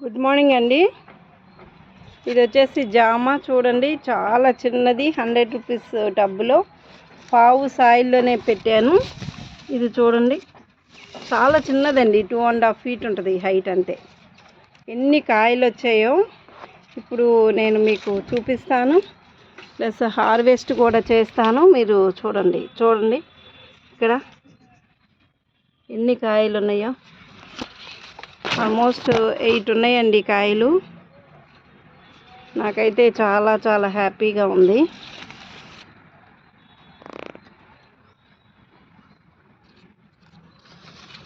Good morning అండి. ఇది వచ్చేసి జామ చూడండి. చాలా చిన్నది హండ్రెడ్ రూపీస్ టబ్బులో. పావు సాయిల్లోనే పెట్టాను. ఇది చూడండి. చాలా చిన్నదండి. టూ అండ్ హాఫ్ ఫీట్ ఉంటుంది హైట్ అంతే. ఎన్ని కాయలు వచ్చాయో ఇప్పుడు నేను మీకు చూపిస్తాను. ప్లస్ హార్వెస్ట్ కూడా చేస్తాను. మీరు చూడండి. చూడండి. ఇక్కడ ఎన్ని కాయలు ఉన్నాయో. ఆల్మోస్ట్ ఎయిట్ ఉన్నాయండి కాయలు. నాకైతే చాలా చాలా హ్యాపీగా ఉంది.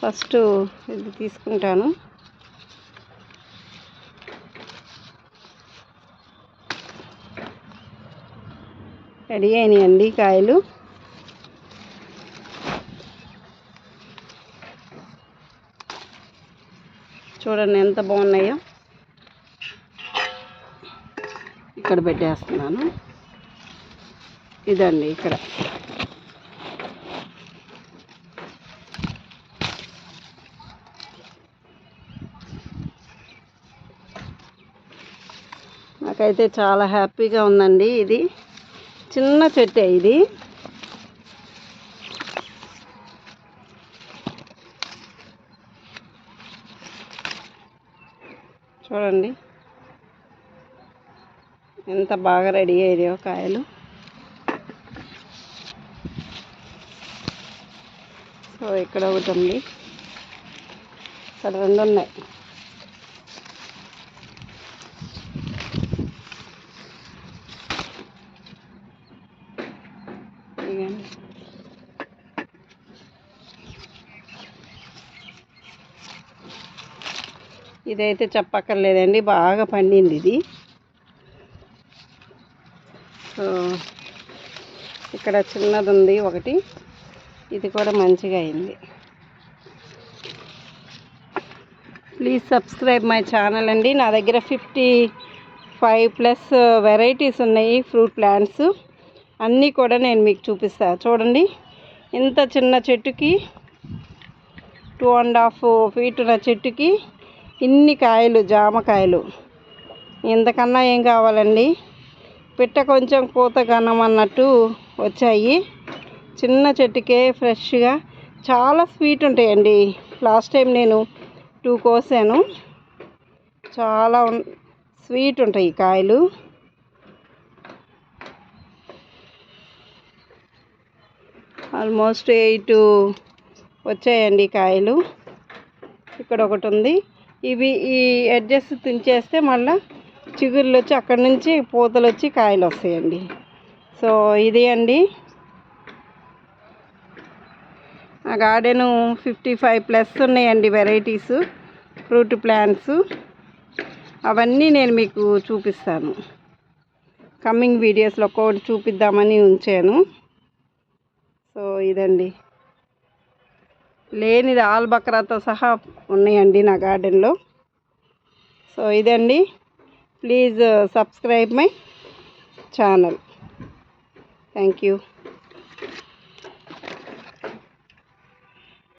ఫస్ట్ ఇది తీసుకుంటాను. రెడీ అయినాయండి కాయలు. చూడండి ఎంత బాగున్నాయో. ఇక్కడ పెట్టేస్తున్నాను. ఇదండి ఇక్కడ. నాకైతే చాలా హ్యాపీగా ఉందండి ఇది. చిన్న చెట్టే ఇది. చూడండి. ఎంత బాగా రెడీ అయ్యాయో కాయలు. సో ఇక్కడ ఒకటి ఉంది. ఇక్కడ రెండు ఉన్నాయి. ఇదిగోండి. ఇదైతే చెప్పక్కర్లేదండి బాగా పండింది ఇది. సో ఇక్కడ చిన్నది ఉంది ఒకటి ఇది కూడా మంచిగా అయింది. ప్లీజ్ సబ్స్క్రైబ్ మై ఛానల్ అండి. నా దగ్గర ఫిఫ్టీ ఫైవ్ ప్లస్ వెరైటీస్ ఉన్నాయి ఫ్రూట్ ప్లాంట్స్. అన్నీ కూడా నేను మీకు చూపిస్తాను చూడండి ఇంత చిన్న చెట్టుకి టూ అండ్ హాఫ్ ఫీట్ ఉన్న చెట్టుకి ఇన్ని కాయలు జామకాయలు. ఇంతకన్నా ఏం కావాలండి? పిట్ట కొంచెం పూత కనమన్నట్టు వచ్చాయి. చిన్న చెట్టుకే ఫ్రెష్గా. చాలా స్వీట్ ఉంటాయండి. లాస్ట్ టైం నేను టూ కోసాను. చాలా స్వీట్ ఉంటాయి కాయలు. ఆల్మోస్ట్ ఎయిట్ వచ్చాయండి కాయలు. ఇక్కడ ఒకటి ఉంది. ఇవి ఈ ఎడ్జెస్ తుంచేస్తే మళ్ళీ చిగుర్లు వచ్చి అక్కడి నుంచి పూతలు వచ్చి కాయలు వస్తాయండి. సో ఇది అండి. ఆ గార్డెను ఫిఫ్టీ ఫైవ్ ప్లస్ ఉన్నాయండి వెరైటీస్ ఫ్రూట్ ప్లాంట్స్. అవన్నీ నేను మీకు చూపిస్తాను. కమ్మింగ్ వీడియోస్లో ఒక్కొక్కటి చూపిద్దామని ఉంచాను. సో ఇదండి. లేనిది ఆల్ బక్రాతో సహా ఉన్నాయండి నా గార్డెన్లో. సో ఇదండి. Please subscribe my channel. Thank you.